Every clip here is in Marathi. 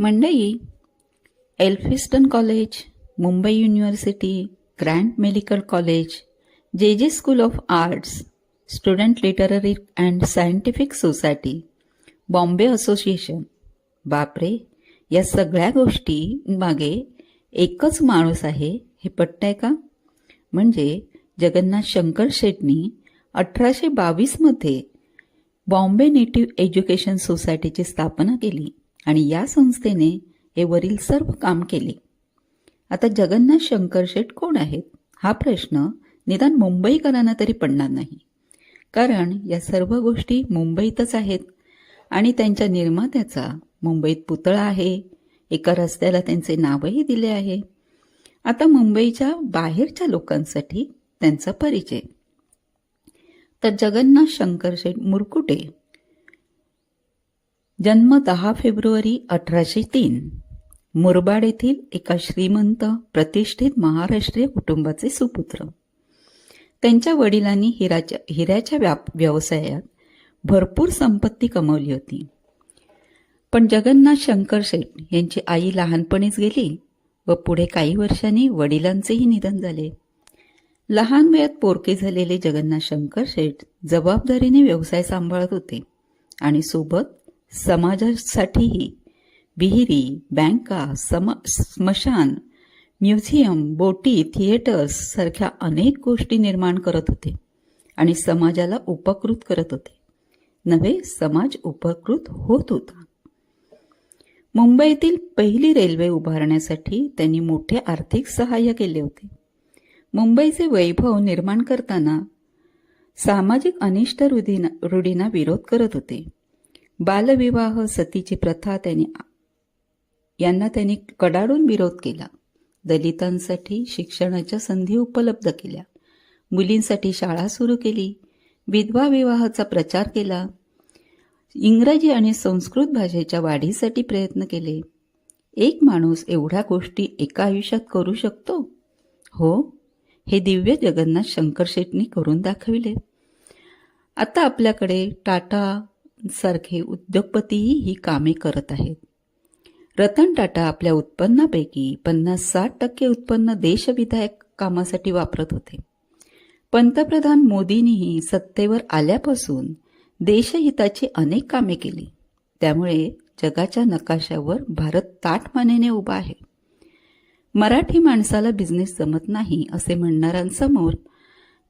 Mandai Elphinstone college Mumbai university Grant medical college J J school of arts student literary and scientific society Bombay association. बापरे या सगळ्या गोष्टी मागे एकच माणूस आहे हे पटतंय का? म्हणजे जगन्नाथ शंकर शेटनी अठराशे बावीसमध्ये बॉम्बे नेटिव्ह एज्युकेशन सोसायटीची स्थापना केली. आणि या संस्थेने हे वरील सर्व काम केले. आता जगन्नाथ शंकर शेठ कोण आहेत? हा प्रश्न निदान मुंबईकरांना तरी पडणार नाही. कारण या सर्व गोष्टी मुंबईतच आहेत आणि त्यांच्या निर्मात्याचा मुंबईत पुतळा आहे. एका रस्त्याला त्यांचे नावही दिले आहे. आता मुंबईच्या बाहेरच्या लोकांसाठी त्यांचा परिचय. तर जगन्नाथ शंकर शेठ मुरकुटे जन्म दहा फेब्रुवारी अठराशे तीन. मुरबाड येथील एका श्रीमंत प्रतिष्ठित महाराष्ट्रीय कुटुंबाचे सुपुत्र. त्यांच्या वडिलांनी हिराच्या हिऱ्याच्या व्याप व्यवसायात भरपूर संपत्ती कमवली होती. पण जगन्नाथ शंकर शेठ यांची आई लहानपणीच गेली व पुढे काही वर्षांनी वडिलांचेही निधन झाले. लहान वयात पोरके झालेले जगन्नाथ शंकर शेठ जबाबदारीने व्यवसाय सांभाळत होते आणि सोबत समाजासाठीही विहिरी बँका सम स्मशान म्युझियम बोटी थिएटर्स सारख्या अनेक गोष्टी निर्माण करत होते आणि समाजाला उपकृत करत होते. नवे समाज उपकृत होत होता. मुंबईतील पहिली रेल्वे उभारण्यासाठी त्यांनी मोठे आर्थिक सहाय्य केले होते. मुंबईचे वैभव निर्माण करताना सामाजिक अनिष्ट रूढीना रूढींना विरोध करत होते. बालविवाह सतीची प्रथा त्यांनी यांना त्यांनी कडाडून विरोध केला. दलितांसाठी शिक्षणाच्या संधी उपलब्ध केल्या. मुलींसाठी शाळा सुरू केली. विधवा विवाहाचा प्रचार केला. इंग्रजी आणि संस्कृत भाषेच्या वाढीसाठी प्रयत्न केले. एक माणूस एवढ्या गोष्टी एका आयुष्यात करू शकतो? हो हे दिव्य जगन्नाथ शंकर शेटनी करून दाखविले. आता आपल्याकडे टाटा सारखे उद्योगपतीही ही कामे करत आहेत. रतन टाटा आपल्या उत्पन्नापैकी पन्नास साठ टक्के उत्पन्न देशविधायक कामासाठी वापरत होते. पंतप्रधान मोदींनीही सत्तेवर आल्यापासून देशहिताची अनेक कामे केली. त्यामुळे जगाच्या नकाशावर भारत ताटमानेने उभा आहे. मराठी माणसाला बिझनेस जमत नाही असे म्हणणाऱ्यांसमोर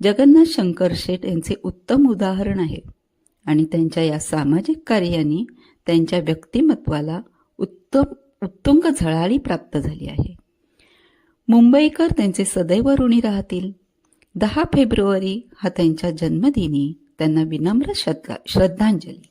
जगन्नाथ शंकर शेठ यांचे उत्तम उदाहरण आहे. आणि त्यांच्या या सामाजिक कार्याने त्यांच्या व्यक्तिमत्वाला उत्तम उत्तुंग झळाळी प्राप्त झाली आहे. मुंबईकर त्यांचे सदैव ऋणी राहतील. दहा फेब्रुवारी हा त्यांच्या जन्मदिनी त्यांना विनम्र श्रद्धा श्रद्धांजली.